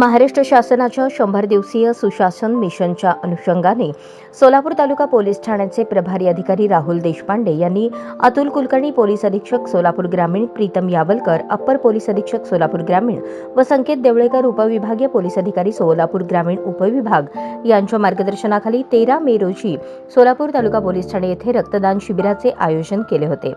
महाराष्ट्र शासनाच्या शंभर दिवसीय सुशासन मिशनच्या अनुषंगाने सोलापूर तालुका पोलीस ठाण्याचे प्रभारी अधिकारी राहुल देशपांडे यांनी अतुल कुलकर्णी पोलीस अधीक्षक सोलापूर ग्रामीण प्रीतम यावलकर अप्पर पोलीस अधीक्षक सोलापूर ग्रामीण व संकेत देवळेकर उपविभागीय पोलीस अधिकारी सोलापूर ग्रामीण उपविभाग यांच्या मार्गदर्शनाखाली तेरा मे रोजी सोलापूर तालुका पोलीस ठाणे येथे रक्तदान शिबिराचे आयोजन केले होते.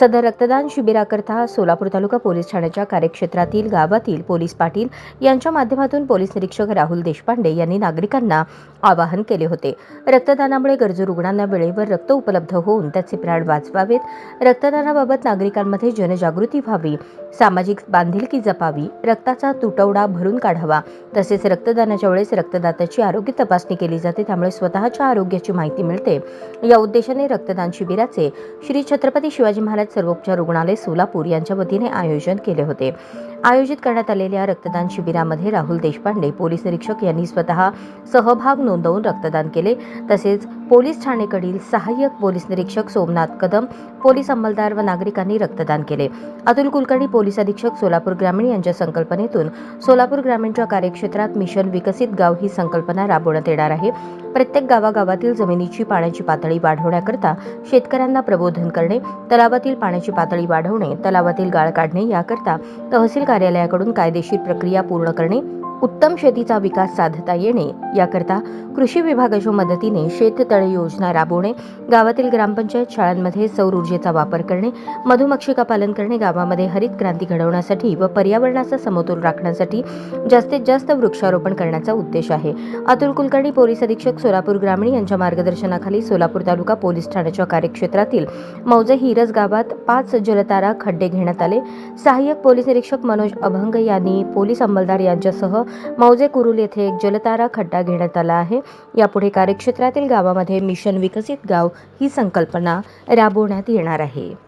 सदर रक्तदान शिबिराकरता सोलापूर तालुका पोलीस ठाण्याच्या कार्यक्षेत्रातील गावातील पोलीस पाटील यांच्या माध्यमातून पोलीस निरीक्षक राहुल देशपांडे यांनी नागरिकांना आवाहन केले होते. रक्तदानामुळे गरजू रुग्णांना वेळेवर रक्त उपलब्ध होऊन त्याचे प्राण वाचवावेत. रक्तदानाबाबत नागरिकांमध्ये जनजागृती व्हावी. सामाजिक बांधिलकी जपावी रक्ताचा तुटवडा भरून काढावा. तसेच रक्तदानाच्या वेळेस रक्तदात्याची आरोग्य तपासणी केली जाते त्यामुळे स्वतःच्या आरोग्याची माहिती मिळते. या उद्देशाने रक्तदान शिबिराचे श्री छत्रपती शिवाजी महाराज सर्वोपचार रुग्णालय सोलापूर यांच्या वतीने आयोजन केले होते. आयोजित करण्यात आलेल्या रक्तदान शिबिरामध्ये राहुल देशपांडे पोलीस निरीक्षक यांनी स्वतः सहभाग नोंदवून रक्तदान केले. तसेच पोलीस ठाणेकडील सहाय्यक पोलीस निरीक्षक सोमनाथ कदम पोलीस अंमलदार व नागरिकांनी रक्तदान केले. अतुल कुलकर्णी पोलीस अधीक्षक सोलापूर ग्रामीण यांच्या संकल्पनेतून सोलापूर ग्रामीणच्या कार्यक्षेत्रात मिशन विकसित गाव ही संकल्पना राबवण्यात येणार आहे. प्रत्येक गावागावातील जमिनीची पाण्याची पातळी वाढवण्याकरता शेतकऱ्यांना प्रबोधन करणे तलावातील पाण्याची पातळी वाढवणे तलावातील गाळ काढणे याकरता तहसील कार्यालयाकडून कायदेशीर प्रक्रिया पूर्ण करणे उत्तम शेतीचा विकास साधता येणे याकरता कृषी विभागाच्या मदतीने शेततळे योजना राबवणे गावातील ग्रामपंचायत शाळांमध्ये सौर ऊर्जेचा वापर करणे मधुमक्षिका पालन करणे गावामध्ये हरित क्रांती घडवण्यासाठी व पर्यावरणाचा समतोल राखण्यासाठी जास्तीत जास्त वृक्षारोपण करण्याचा उद्देश आहे. अतुल कुलकर्णी पोलीस अधीक्षक सोलापूर ग्रामीण यांच्या मार्गदर्शनाखाली सोलापूर तालुका पोलीस ठाण्याच्या कार्यक्षेत्रातील मौजे हिरज गावात पाच जलतारा खड्डे घेण्यात आले. सहाय्यक पोलीस निरीक्षक मनोज अभंग यांनी पोलीस अंमलदार यांच्यासह मौजे कुरुल येथे एक जलतारा खड्डा घेण्यात आला आहे. यापुढे कार्यक्षेत्रातील गावामध्ये मिशन विकसित गाव ही संकल्पना राबवण्यात येणार आहे.